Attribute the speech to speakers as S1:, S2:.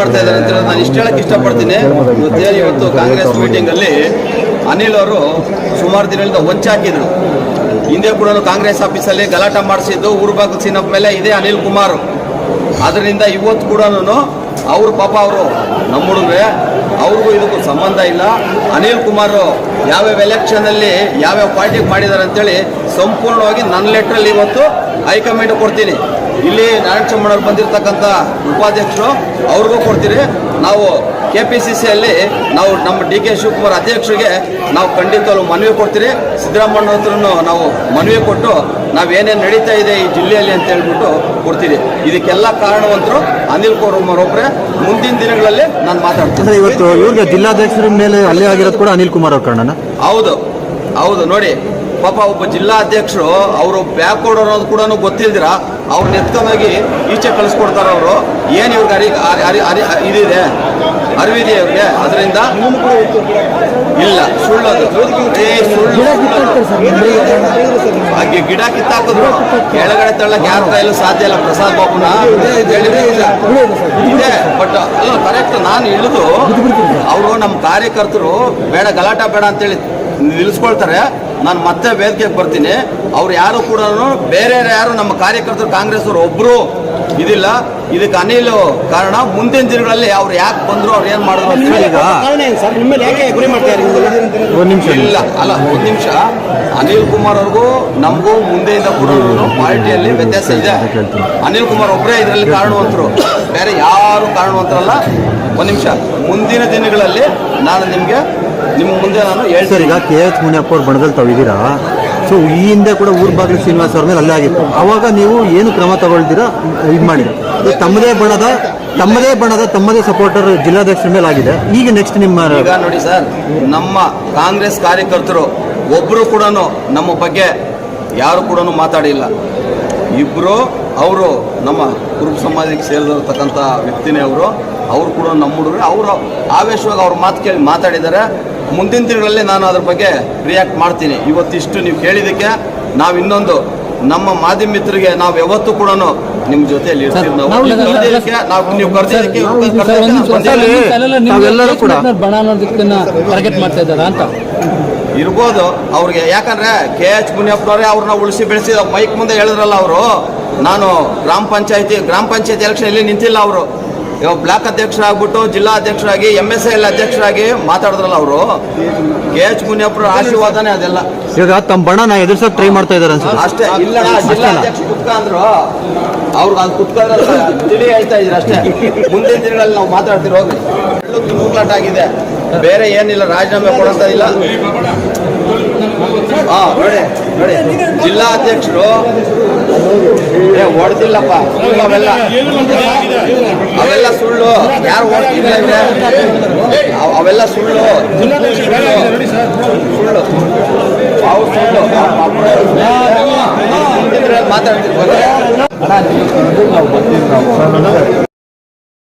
S1: ಮಾಡ್ತಾ ಇದ್ದಾರೆ ಅಂತ ನಾನು ಇಷ್ಟು ಹೇಳಕ್ಕೆ ಇಷ್ಟಪಡ್ತೀನಿ. ಇವತ್ತು ಕಾಂಗ್ರೆಸ್ ಮೀಟಿಂಗಲ್ಲಿ ಅನಿಲ್ ಅವರು ಸುಮಾರು ದಿನಗಳಿಂದ ಹೊಂಚಾಕಿದ್ರು. ಹಿಂದೆ ಕೂಡ ಕಾಂಗ್ರೆಸ್ ಆಫೀಸಲ್ಲಿ ಗಲಾಟೆ ಮಾಡಿಸಿದ್ದು ಊರ್ಬಾಗ ಸೀನಪ್ಪ ಮೇಲೆ ಇದೇ ಅನಿಲ್ ಕುಮಾರ್. ಅದರಿಂದ ಇವತ್ತು ಕೂಡ ಅವ್ರ ಪಾಪ ಅವರು ನಮ್ಮ ಹುಡುಗ್ರೆ, ಅವ್ರಿಗೂ ಇದಕ್ಕೂ ಸಂಬಂಧ ಇಲ್ಲ. ಅನಿಲ್ ಕುಮಾರ್ ಯಾವ್ಯಾವ ಎಲೆಕ್ಷನಲ್ಲಿ ಯಾವ್ಯಾವ ಪಾರ್ಟಿಗೆ ಮಾಡಿದ್ದಾರೆ ಅಂತೇಳಿ ಸಂಪೂರ್ಣವಾಗಿ ನನ್ನ ಲೆಟ್ರಲ್ಲಿ ಇವತ್ತು ಹೈಕಮಾಂಡ್ ಕೊಡ್ತೀನಿ. ಇಲ್ಲಿ ನಾರಾಯಣ ಚಮ್ಮಣ್ಣವ್ರು ಬಂದಿರತಕ್ಕಂಥ ಉಪಾಧ್ಯಕ್ಷರು ಅವ್ರಿಗೂ ಕೊಡ್ತೀರಿ ನಾವು ಕೆ ಪಿ ಸಿ ಸಿಯಲ್ಲಿ ನಾವು ನಮ್ಮ ಡಿ ಕೆ ಶಿವಕುಮಾರ್ ಅಧ್ಯಕ್ಷರಿಗೆ ನಾವು ಖಂಡಿತವಾಗ್ಲೂ ಮನವಿ ಕೊಡ್ತೀರಿ ಸಿದ್ದರಾಮಣ್ಣ ಹತ್ರನೂ ನಾವು ಮನವಿ ಕೊಟ್ಟು ನಾವೇನೇನು ನಡೀತಾ ಇದೆ ಈ ಜಿಲ್ಲೆಯಲ್ಲಿ ಅಂತ ಹೇಳ್ಬಿಟ್ಟು ಕೊಡ್ತೀರಿ ಇದಕ್ಕೆಲ್ಲ ಕಾರಣವಂತರು ಅನಿಲ್ ಕುಮಾರ್ ಒಬ್ಬರೇ ಮುಂದಿನ ದಿನಗಳಲ್ಲಿ ನಾನು ಮಾತಾಡ್ತೀನಿ.
S2: ಇವತ್ತು ಇವ್ರಿಗೆ ಜಿಲ್ಲಾಧ್ಯಕ್ಷರ ಮೇಲೆ ಅಲ್ಲೇ ಆಗಿರೋದು ಕೂಡ ಅನಿಲ್ ಕುಮಾರ್ ಅವ್ರ ಕಾರಣನ?
S1: ಹೌದು. ಹೌದು. ನೋಡಿ ಪಾಪ ಒಬ್ಬ ಜಿಲ್ಲಾಧ್ಯಕ್ಷರು ಅವರು ಬ್ಯಾಕ್ವರ್ಡ್ ಅನ್ನೋದು ಕೂಡ ಗೊತ್ತಿಲ್ದಿರ? ಅವ್ರನ್ನ ಎತ್ಕೊಂಡೋಗಿ ಈಚೆ ಕಳಿಸ್ಕೊಡ್ತಾರ ಅವರು. ಏನು ಇವ್ರಿಗೆ ಅರಿ ಅರಿ- ಅರಿ ಇದಿದೆ? ಅರಿವಿದೆ ಇವ್ರಿಗೆ? ಅದರಿಂದ ಇಲ್ಲ. ಸುಳ್ಳದು ಹಾಗೆ ಗಿಡ ಕಿತ್ತಾಕಿದ್ರು ಕೆಳಗಡೆ ತಳ್ಳಕ್ಕೆ ಯಾರ ಕೈಯಲ್ಲೂ ಸಾಧ್ಯ ಇಲ್ಲ. ಪ್ರಸಾದ್ ಬಾಬುನ. ಇದೆ ಬಟ್ ಅಲ್ಲ ಕರೆಕ್ಟ್ ನಾನು ಇಳಿದು, ಅವರು ನಮ್ಮ ಕಾರ್ಯಕರ್ತರು, ಬೇಡ, ಗಲಾಟೆ ಬೇಡ ಅಂತೇಳಿ ನಿಲ್ಲಿಸ್ಕೊಳ್ತಾರೆ ನಾನು ಮತ್ತೆ ವೇದಿಕೆಗೆ ಬರ್ತೀನಿ. ಅವ್ರು ಯಾರು ಕೂಡ ಬೇರೆ ಯಾರು ನಮ್ಮ ಕಾರ್ಯಕರ್ತರು ಕಾಂಗ್ರೆಸ್ ಅವರು ಒಬ್ರು ಇದಿಲ್ಲ. ಇದಕ್ಕೆ ಅನಿಲ್ ಕಾರಣ. ಮುಂದಿನ ದಿನಗಳಲ್ಲಿ ಅವ್ರು ಯಾಕೆ ಬಂದ್ರು ಅವ್ರು ಏನ್ ಮಾಡಿದ್ರು ಅಂತ ಈಗ.
S3: ಕಾರಣ ಏನು ಸರ್? ನಿಮ್ಮ ಮೇಲೆ ಯಾಕೆ ಗುರಿ ಮಾಡ್ತಾ ಇದ್ದಾರೆ?
S2: ನಿಮಿಷ
S1: ಇಲ್ಲ ಅಲ್ಲ ಒಂದು ನಿಮಿಷ. ಅನಿಲ್ ಕುಮಾರ್ ಅವ್ರಿಗೂ ನಮಗೂ ಮುಂದೆಯಿಂದ ಕೂಡ ಪಾರ್ಟಿಯಲ್ಲಿ ವ್ಯತ್ಯಾಸ ಇದೆ. ಅನಿಲ್ ಕುಮಾರ್ ಒಬ್ಬರೇ ಇದರಲ್ಲಿ ಕಾರಣವಂತರು. ಬೇರೆ ಯಾರು ಕಾರಣವಂತರಲ್ಲ. ಒಂದು ನಿಮಿಷ. ಮುಂದಿನ ದಿನಗಳಲ್ಲಿ ನಾನು ನಿಮಗೆ ನಿಮ್ಮ ಮುಂದೆ ನಾನು
S2: ಸರ್
S1: ಹೇಳ್ತೀನಿ
S2: ಈಗ ಕೆ ಎಚ್ ಮುನಿಯಪ್ಪ ಅವ್ರ ಬಣದಲ್ಲಿ ತಾವಿದ್ದೀರಾ? ಸೊ ಈ ಹಿಂದೆ ಕೂಡ ಊರ್ ಬಾಗಿಲು ಶ್ರೀನಿವಾಸ ಅವ್ರ ಮೇಲೆ ಅಲ್ಲೇ ಆಗಿತ್ತು. ಅವಾಗ ನೀವು ಏನು ಕ್ರಮ ತಗೊಳ್ತೀರಾ ಇದು ಮಾಡಿ. ತಮ್ಮದೇ ಬಣದ ತಮ್ಮದೇ ಬಣದ ತಮ್ಮದೇ ಸಪೋರ್ಟರ್ ಜಿಲ್ಲಾಧ್ಯಕ್ಷರ ಮೇಲೆ ಆಗಿದೆ. ಈಗ ನೆಕ್ಸ್ಟ್ ನಿಮ್ಮ
S1: ಈಗ ನೋಡಿ ಸರ್ ನಮ್ಮ ಕಾಂಗ್ರೆಸ್ ಕಾರ್ಯಕರ್ತರು ಒಬ್ಬರು ಕೂಡ ನಮ್ಮ ಬಗ್ಗೆ ಯಾರು ಕೂಡ ಮಾತಾಡಿಲ್ಲ. ಇಬ್ಬರು ಅವರು ನಮ್ಮ ಕುರುಬ ಸಮಾಜಕ್ಕೆ ಸೇರಿದಂತಕ್ಕಂಥ ವ್ಯಕ್ತಿನೇ ಅವರು. ಅವರು ಕೂಡ ನಮ್ಮ ಹುಡುಗರು. ಅವರು ಆವೇಶವಾಗಿ ಅವ್ರ ಮಾತು ಕೇಳಿ ಮಾತಾಡಿದ್ದಾರೆ ಮುಂದಿನ ದಿನಗಳಲ್ಲಿ ನಾನು ಅದ್ರ ಬಗ್ಗೆ ರಿಯಾಕ್ಟ್ ಮಾಡ್ತೀನಿ. ಇವತ್ತಿಷ್ಟು ನೀವು ಕೇಳಿದ್ದಕ್ಕೆ ನಾವು ಇನ್ನೊಂದು ನಮ್ಮ ಮಾಧ್ಯಮ ಮಿತ್ರರಿಗೆ ನಾವು ಯಾವತ್ತೂ ಕೂಡ ನಿಮ್ಮ ಜೊತೆಯಲ್ಲಿ ಇರ್ತೀವಿ. ನಾವು ನೀವು ಕರ್ದಿದ್ದಕ್ಕೆ ನೀವು ಕರ್ದಿದ್ದಕ್ಕೆ ಕರ್ದಿದ್ದಕ್ಕೆ ನಾನು ಬಂದಿದ್ದೀನಿ.
S2: ತಾವೆಲ್ಲರೂ ಕೂಡ
S4: ಬಣ ಟಾರ್ಗೆಟ್ ಮಾಡ್ತಾ ಇದ್ದಾರಾ ಅಂತ.
S1: ಇರ್ಬೋದು. ಅವ್ರಿಗೆ ಯಾಕಂದ್ರೆ ಕೆ ಎಚ್ ಮುನಿಯಪ್ಪನವ್ರೆ ಅವ್ರನ್ನ ಉಳಿಸಿ ಬೆಳೆಸಿದ ಮೈಕ್ ಮುಂದೆ ಹೇಳಿದ್ರಲ್ಲ ಅವರು. ನಾನು ಗ್ರಾಮ ಪಂಚಾಯತಿ ಗ್ರಾಮ ಪಂಚಾಯತಿ ಎಲೆಕ್ಷನ್ ಇಲ್ಲಿ ನಿಂತಿಲ್ಲ ಅವರು. ಇವಾಗ ಬ್ಲಾಕ್ ಅಧ್ಯಕ್ಷರಾಗ್ಬಿಟ್ಟು ಜಿಲ್ಲಾ ಅಧ್ಯಕ್ಷರಾಗಿ ಎಂ ಎಸ್ ಎಲ್ ಅಧ್ಯಕ್ಷರಾಗಿ ಮಾತಾಡಿದ್ರಲ್ಲ ಅವರು? ಕೆ ಎಚ್ ಮುನಿಯಪ್ಪರ ಆಶೀರ್ವಾದನೇ ಅದೆಲ್ಲ.
S2: ಇವಾಗ ತಮ್ಮ ಬಣನ ಎದುರ್ಸಕ್ ಟ್ರೈ ಮಾಡ್ತಾ ಇದ್ದಾರೆ ಅನ್ಸುತ್ತೆ.
S1: ಅಷ್ಟೇ ಇಲ್ಲ ಜಿಲ್ಲಾ ಅಧ್ಯಕ್ಷ ಕುತ್ಕ ಅಂದ್ರು. ಅವ್ರಿಗೆ ಅದು ಕುತ್ಕೊಂಡ್ರೆ ತಿಳಿ ಹೇಳ್ತಾ ಇದ್ರು ಅಷ್ಟೇ. ಮುಂದಿನ ದಿನಗಳಲ್ಲಿ ನಾವು ಮಾತಾಡ್ತಿರೋ ಹೋಗ್ರಿ ಎಳ್ಳು ತುಮುಕ್ಲಾಟ ಆಗಿದೆ ಬೇರೆ ಏನಿಲ್ಲ ರಾಜೀನಾಮೆ ಕೊಡ್ತಾ ಇಲ್ಲ. ಹಾ ನೋಡಿ ನೋಡಿ. ಜಿಲ್ಲಾ ಅಧ್ಯಕ್ಷರು. ಏ ಹೊಡೆದಿಲ್ಲಪ್ಪ ಸುಳ್ಳು ಅವೆಲ್ಲ. ಅವೆಲ್ಲ ಸುಳ್ಳು. ಯಾರು? ಅವ್- ಅವೆಲ್ಲ ಸುಳ್ಳು. ಸುಳ್ಳು. ಅವು ಸುಳ್ಳು. ಮಾತಾಡ್ತಿರ್ಬೋದು